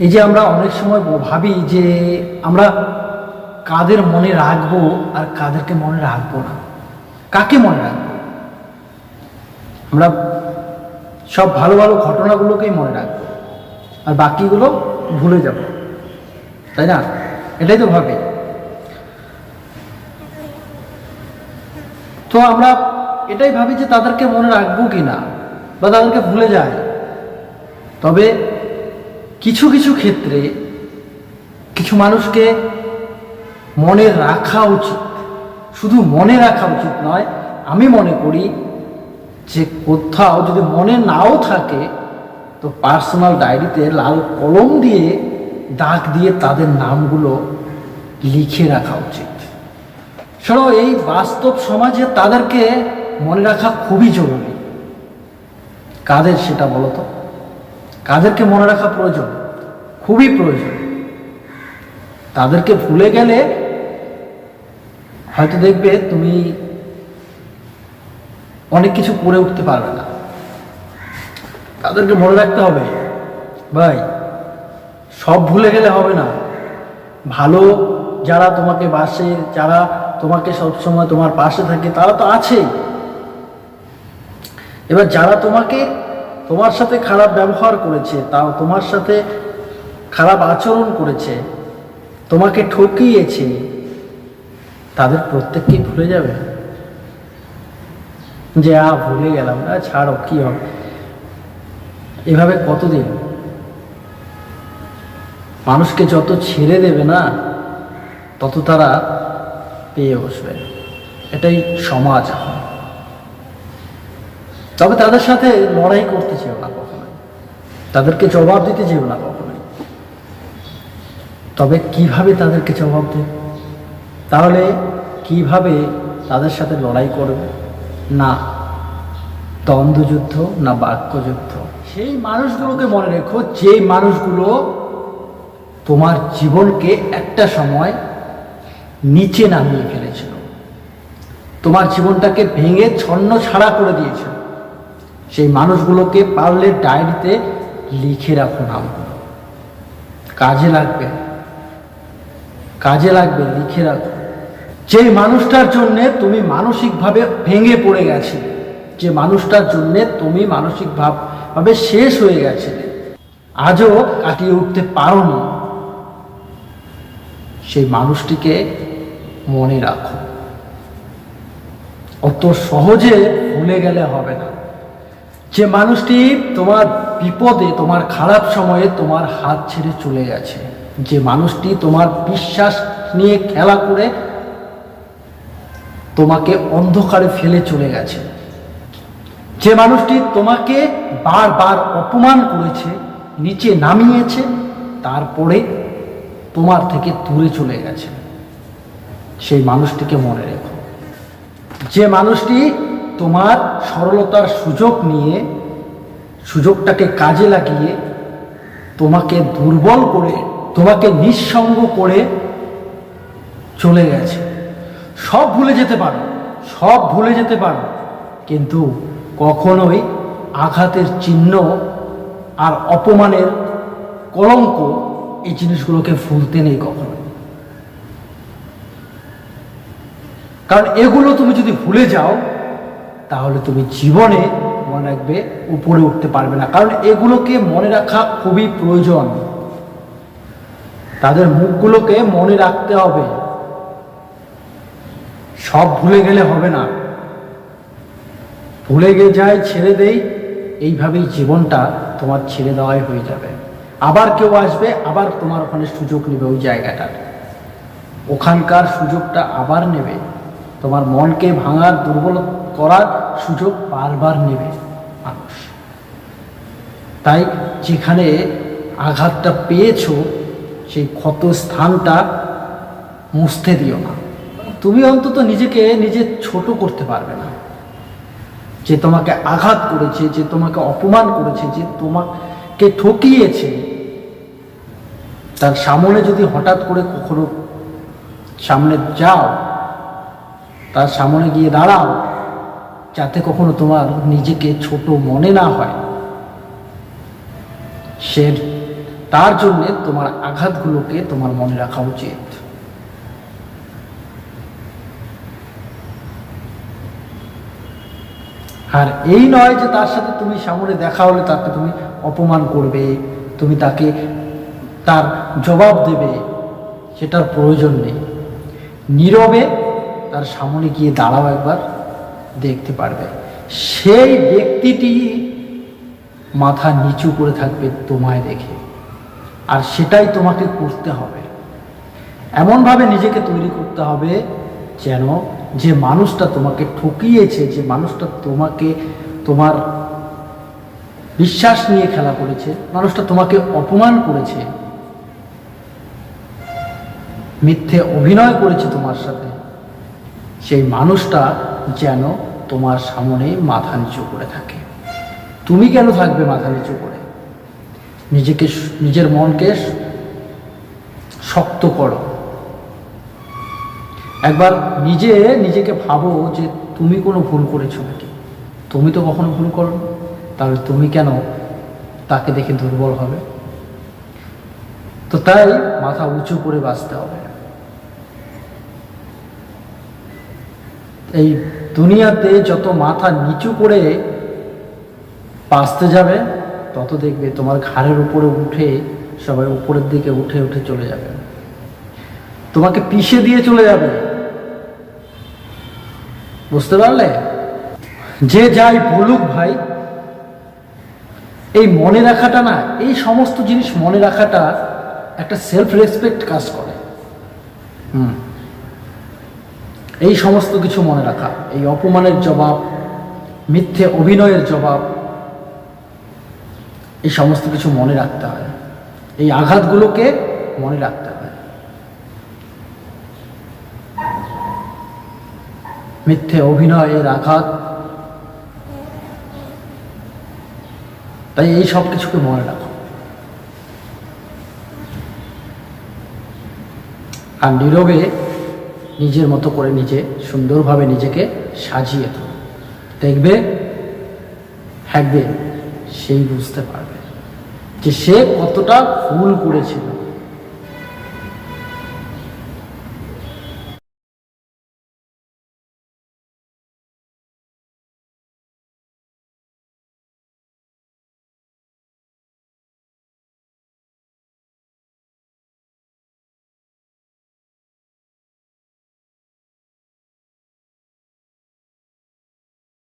এই যে আমরা অনেক সময় ভাবি যে আমরা কাদের মনে রাখব আর কাদেরকে মনে রাখব না। কাকে মনে রাখব? আমরা সব ভালো ভালো ঘটনাগুলোকেই মনে রাখব আর বাকিগুলো ভুলে যাব। তাই না? এটাই তো ভাবে। তো আমরা এটাই ভাবি যে তাদেরকে মনে রাখব কি না বা তাদেরকে ভুলে যায়। তবে কিছু কিছু ক্ষেত্রে কিছু মানুষকে মনে রাখা উচিত। শুধু মনে রাখা উচিত নয়, আমি মনে করি যে কোথাও যদি মনে নাও থাকে, তো পার্সোনাল ডায়েরিতে লাল কলম দিয়ে দাগ দিয়ে তাদের নামগুলো লিখে রাখা উচিত। শোনো, এই বাস্তব সমাজে তাদেরকে মনে রাখা খুবই জরুরি। কাদের সেটা বলো তো? কাদেরকে মনে রাখা প্রয়োজন, খুবই প্রয়োজন। তাদেরকে ভুলে গেলে হয়তো দেখবে তুমি অনেক কিছু করে উঠতে পারবে না। তাদেরকে মনে রাখতে হবে, ভাই, সব ভুলে গেলে হবে না। ভালো যারা তোমাকে বাসে, যারা তোমাকে সবসময় তোমার পাশে থাকে, তারা তো আছেই। এবার যারা তোমাকে তোমার সাথে খারাপ ব্যবহার করেছে, তাও তোমার সাথে খারাপ আচরণ করেছে, তোমাকে ঠকিয়েছে, তাদের প্রত্যেককেই ভুলে যাবে। যে আ ভুলে গেলাম না, ছাড়ো, কি হবে? এভাবে কতদিন? মানুষকে যত ছেড়ে দেবে না, তত তারা পেয়ে বসবে। এটাই সমাজ এখন তবে তাদের সাথে লড়াই করতে চেও না কখনোই। তাদেরকে জবাব দিতে চেও না কখনোই। তবে কীভাবে তাদেরকে জবাব দেবে? তাহলে কীভাবে তাদের সাথে লড়াই করবে? না দ্বন্দ্বযুদ্ধ, না বাক্যযুদ্ধ। সেই মানুষগুলোকে মনে রেখো, যে মানুষগুলো তোমার জীবনকে একটা সময় নিচে নামিয়ে ফেলেছিল। তোমার জীবনটাকে ভেঙে ছন্ন ছাড়া করে দিয়েছিল। সেই মানুষগুলোকে পারলে ডায়েরিতে লিখে রাখো নামগুলো। কাজে লাগবে। কাজে লাগবে, লিখে রাখো যে মানুষটার জন্যে তুমি মানসিকভাবে ভেঙে পড়ে গেছে যে মানুষটার জন্যে তুমি মানসিক ভাব ভাবে শেষ হয়ে গেছে আজও কাটিয়ে উঠতে পারো না সেই মানুষটিকে মনে রাখো। অত সহজে ভুলে গেলে হবে না। যে মানুষটি তোমার বিপদে, তোমার খারাপ সময়ে তোমার হাত ছেড়ে চলে গেছে। যে মানুষটি তোমার বিশ্বাস নিয়ে খেলা করে তোমাকে অন্ধকারে ফেলে চলে গেছে। যে মানুষটি তোমাকে বারবার অপমান করেছে, নিচে নামিয়েছে, তারপরে তোমার থেকে দূরে চলে গেছে। সেই মানুষটিকে মনে রেখো। যে মানুষটি তোমার সরলতার সুযোগ নিয়ে, সুযোগটাকে কাজে লাগিয়ে তোমাকে দুর্বল করে, তোমাকে নিঃসঙ্গ করে চলে গেছে। সব ভুলে যেতে পারো, সব ভুলে যেতে পারো, কিন্তু কখনোই আঘাতের চিহ্ন আর অপমানের কলঙ্ক এই জিনিসগুলোকে ভুলতে নেই কখনো। কারণ এগুলো তুমি যদি ভুলে যাও তাহলে তুমি জীবনে মনে রাখবে উপরে উঠতে পারবে না। কারণ এগুলোকে মনে রাখা খুবই প্রয়োজন। তাদের মুখগুলোকে মনে রাখতে হবে। সব ভুলে গেলে হবে না। ভুলে গে যায়, ছেড়ে দেই, এইভাবেই জীবনটা তোমার ছেড়ে দেওয়াই হয়ে যাবে। আবার কেউ আসবে, আবার তোমার ওখানে সুযোগ নেবে ওই জায়গাটার ওখানকার সুযোগটা আবার নেবে। তোমার মনকে ভাঙার, দুর্বল করার সুযোগ বারবার নেবে মানুষ। তাই যেখানে আঘাতটা পেয়েছ, সেই ক্ষত স্থানটা মুছতে দিও না। তুমি অন্তত নিজেকে নিজে ছোট করতে পারবে না। যে তোমাকে আঘাত করেছে, যে তোমাকে অপমান করেছে, যে তোমাকে ঠকিয়েছে, তার সামনে যদি হঠাৎ করে কখনো সামনে যাও, তার সামনে গিয়ে দাঁড়াও যাতে কখনো তোমার নিজেকে ছোট মনে না হয়। সে তার জন্যে তোমার আঘাতগুলোকে তোমার মনে রাখা উচিত। আর এই নয় যে তার সাথে তুমি সামনে দেখা হলে তাকে তুমি অপমান করবে, তুমি তাকে তার জবাব দেবে, সেটার প্রয়োজন নেই। নীরবে তার সামনে গিয়ে দাঁড়াও একবার। দেখতে পারবে। সেই ব্যক্তিটি মাথা নিচু করে থাকবে তোমায় দেখে। আর সেটাই তোমাকে করতে হবে। এমনভাবে নিজেকে তৈরি করতে হবে যেন যে মানুষটা তোমাকে ঠকিয়েছে, যে মানুষটা তোমাকে তোমার বিশ্বাস নিয়ে খেলা করেছে, মানুষটা তোমাকে অপমান করেছে, মিথ্যে অভিনয় করেছে তোমার সাথে, সেই মানুষটা যেন তোমার সামনে মাথা নিচু করে থাকে। তুমি কেন থাকবে মাথা নিচু করে? নিজেকে নিজের মনকে শক্ত করো। একবার নিজে নিজেকে ভাবো যে তুমি কোনো ভুল করেছ নাকি? তুমি তো কখনো ভুল করো তাহলে তুমি কেন তাকে দেখে দুর্বল হবে? তো তাই মাথা উঁচু করে বাঁচতে হবে। এই দুনিয়াতে যত মাথা নিচু করে বাঁচতে যাবে, তত দেখবে তোমার ঘাড়ের উপরে উঠে সবাই উপরের দিকে উঠে উঠে চলে যাবে। তোমাকে পিষে দিয়ে চলে যাবে। বুঝতে পারলে? যে যাই বলুক ভাই, এই মনে রাখাটা না, এই সমস্ত জিনিস মনে রাখাটা একটা সেলফ রেসপেক্ট কাজ করে। হুম। এই সমস্ত কিছু মনে রাখা, এই অপমানের জবাব, মিথ্যে অভিনয়ের জবাব, এই সমস্ত কিছু মনে রাখতে হয়। এই আঘাতগুলোকে মনে রাখতে হয়। মিথ্যে অভিনয়ের আঘাত। তাই এই সব কিছুকে মনে রাখো। আর নীরবে নিজের মতো করে নিজে সুন্দরভাবে নিজেকে সাজিয়ে তো দেখবে একদিন সেই বুঝতে পারবে যে সে কতটা ভুল করেছিল।